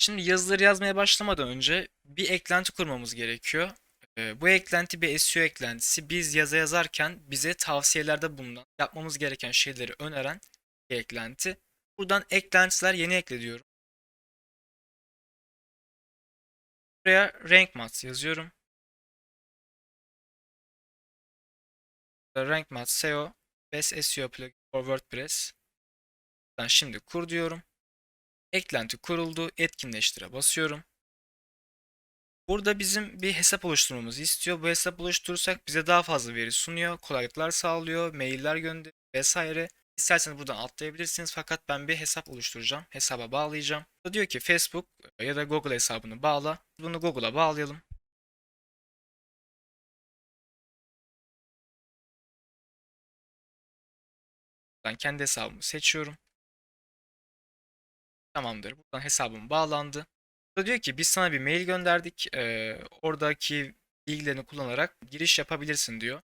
Şimdi yazıları yazmaya başlamadan önce bir eklenti kurmamız gerekiyor. Ee, bu eklenti bir SEO eklentisi. Biz yazı yazarken bize tavsiyelerde bulunan, yapmamız gereken şeyleri öneren bir eklenti. Buradan eklentiler yeni ekle diyorum. Buraya rank math yazıyorum. Rank math SEO Best SEO plugin for WordPress. Ben şimdi kur diyorum. Eklenti kuruldu. Etkinleştire basıyorum. Burada bizim bir hesap oluşturmamızı istiyor. Bu hesap oluşturursak bize daha fazla veri sunuyor. Kolaylıklar sağlıyor. Mailler gönderiyor vesaire. İsterseniz buradan atlayabilirsiniz fakat ben bir hesap oluşturacağım. Hesaba bağlayacağım. Burada diyor ki Facebook ya da Google hesabını bağla. Bunu Google'a bağlayalım. Ben kendi hesabımı seçiyorum. Tamamdır. Buradan hesabım bağlandı. Burada diyor ki biz sana bir mail gönderdik. Ee, oradaki bilgilerini kullanarak giriş yapabilirsin diyor.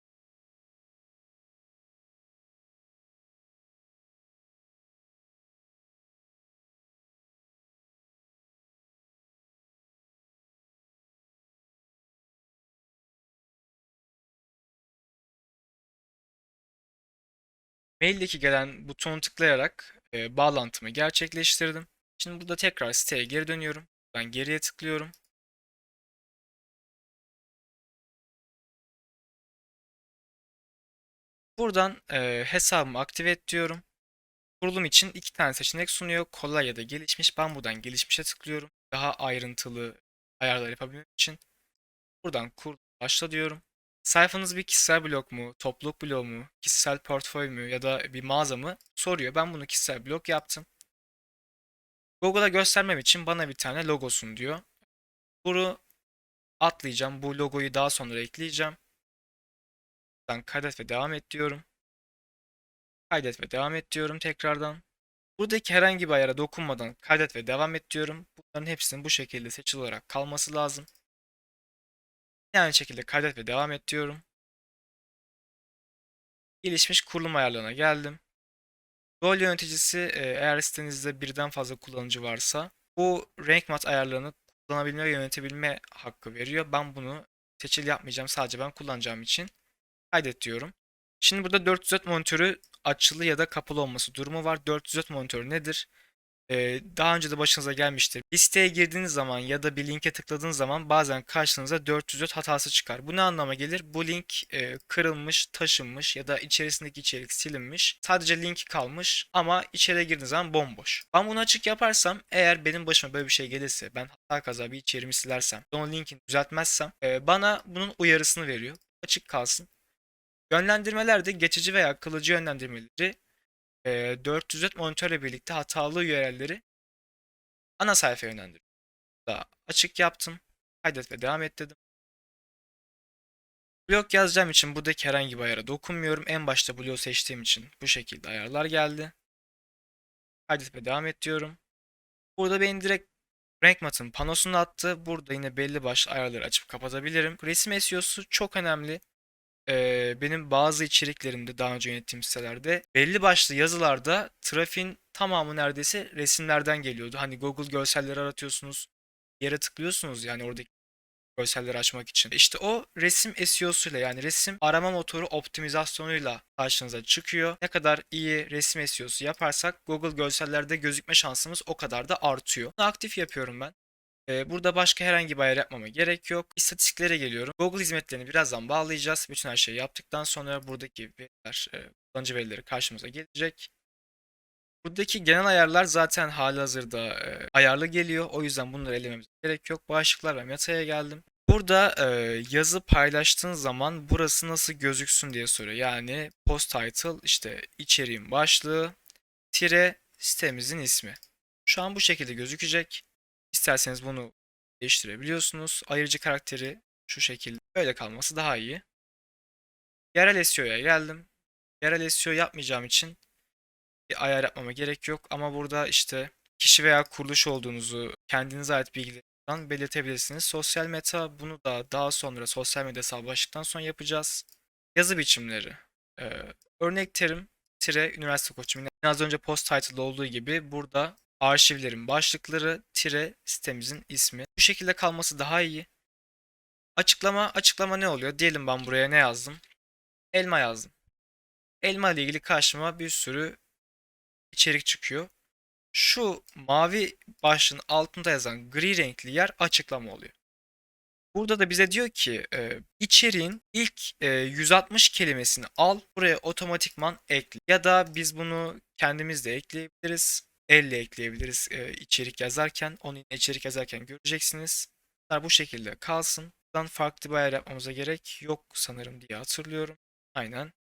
Maildeki gelen butonu tıklayarak e, bağlantımı gerçekleştirdim. Şimdi burada tekrar siteye geri dönüyorum. Ben geriye tıklıyorum. Buradan e, hesabımı aktive et diyorum. Kurulum için iki tane seçenek sunuyor. Kolay ya da gelişmiş. Ben buradan gelişmişe tıklıyorum. Daha ayrıntılı ayarlar yapabilmek için. Buradan kur başla diyorum. Sayfanız bir kişisel blog mu, topluluk blog mu, kişisel portföy mü ya da bir mağaza mı soruyor. Ben bunu kişisel blog yaptım. Google'a göstermem için bana bir tane logosun diyor. Bunu atlayacağım. Bu logoyu daha sonra ekleyeceğim. Ben kaydet ve devam et diyorum. Kaydet ve devam et diyorum tekrardan. Buradaki herhangi bir ayara dokunmadan kaydet ve devam et diyorum. Bunların hepsinin bu şekilde seçili olarak kalması lazım. Yine aynı şekilde kaydet ve devam et diyorum. Gelişmiş kurulum ayarlarına geldim. Rol yöneticisi e, eğer sitenizde birden fazla kullanıcı varsa bu rank mat ayarlarını kullanabilme ve yönetebilme hakkı veriyor. Ben bunu seçili yapmayacağım. Sadece ben kullanacağım için kaydet diyorum. Şimdi burada 404 monitörü açılı ya da kapalı olması durumu var. 404 monitörü nedir? Ee, daha önce de başınıza gelmiştir. Bir siteye girdiğiniz zaman ya da bir linke tıkladığınız zaman bazen karşınıza 404 hatası çıkar. Bu ne anlama gelir? Bu link e, kırılmış, taşınmış ya da içerisindeki içerik silinmiş. Sadece link kalmış ama içeriye girdiğiniz zaman bomboş. Ben bunu açık yaparsam eğer benim başıma böyle bir şey gelirse ben hata kaza bir içeriğimi silersem o linkini düzeltmezsem e, bana bunun uyarısını veriyor. Açık kalsın. Yönlendirmeler de geçici veya kalıcı yönlendirmeleri e, 404 monitörle birlikte hatalı URL'leri ana sayfaya yönlendiriyor. Da açık yaptım. Kaydet ve devam et dedim. Blok yazacağım için buradaki herhangi bir ayara dokunmuyorum. En başta blok seçtiğim için bu şekilde ayarlar geldi. Kaydet ve devam et diyorum. Burada beni direkt Rank Mat'ın panosunu attı. Burada yine belli başlı ayarları açıp kapatabilirim. Resim SEO'su çok önemli benim bazı içeriklerimde daha önce yönettiğim sitelerde belli başlı yazılarda trafiğin tamamı neredeyse resimlerden geliyordu. Hani Google görselleri aratıyorsunuz, yere tıklıyorsunuz yani oradaki görselleri açmak için. İşte o resim SEO'suyla yani resim arama motoru optimizasyonuyla karşınıza çıkıyor. Ne kadar iyi resim SEO'su yaparsak Google görsellerde gözükme şansımız o kadar da artıyor. Bunu aktif yapıyorum ben. Burada başka herhangi bir ayar yapmama gerek yok. İstatistiklere geliyorum. Google hizmetlerini birazdan bağlayacağız. Bütün her şeyi yaptıktan sonra buradaki veriler, kullanıcı verileri karşımıza gelecek. Buradaki genel ayarlar zaten halihazırda ayarlı geliyor. O yüzden bunları elememize gerek yok. Başlıklar ve metaya geldim. Burada yazı paylaştığın zaman burası nasıl gözüksün diye soruyor. Yani post title işte içeriğin başlığı tire sitemizin ismi. Şu an bu şekilde gözükecek. İsterseniz bunu değiştirebiliyorsunuz. Ayırıcı karakteri şu şekilde böyle kalması daha iyi. Yerel SEO'ya geldim. Yerel SEO yapmayacağım için bir ayar yapmama gerek yok. Ama burada işte kişi veya kuruluş olduğunuzu kendinize ait bilgilerden belirtebilirsiniz. Sosyal meta bunu da daha sonra sosyal medya hesabı başlıktan sonra yapacağız. Yazı biçimleri. Ee, örnek terim tire üniversite koçum. Yine az önce post title olduğu gibi burada arşivlerin başlıkları tire sitemizin ismi. Bu şekilde kalması daha iyi. Açıklama, açıklama ne oluyor? Diyelim ben buraya ne yazdım? Elma yazdım. Elma ile ilgili karşıma bir sürü içerik çıkıyor. Şu mavi başlığın altında yazan gri renkli yer açıklama oluyor. Burada da bize diyor ki e, içeriğin ilk e, 160 kelimesini al buraya otomatikman ekle. Ya da biz bunu kendimiz de ekleyebiliriz. Elle ekleyebiliriz e, içerik yazarken. Onu yine içerik yazarken göreceksiniz. Bunlar bu şekilde kalsın. Buradan farklı bir ayar yapmamıza gerek yok sanırım diye hatırlıyorum. Aynen.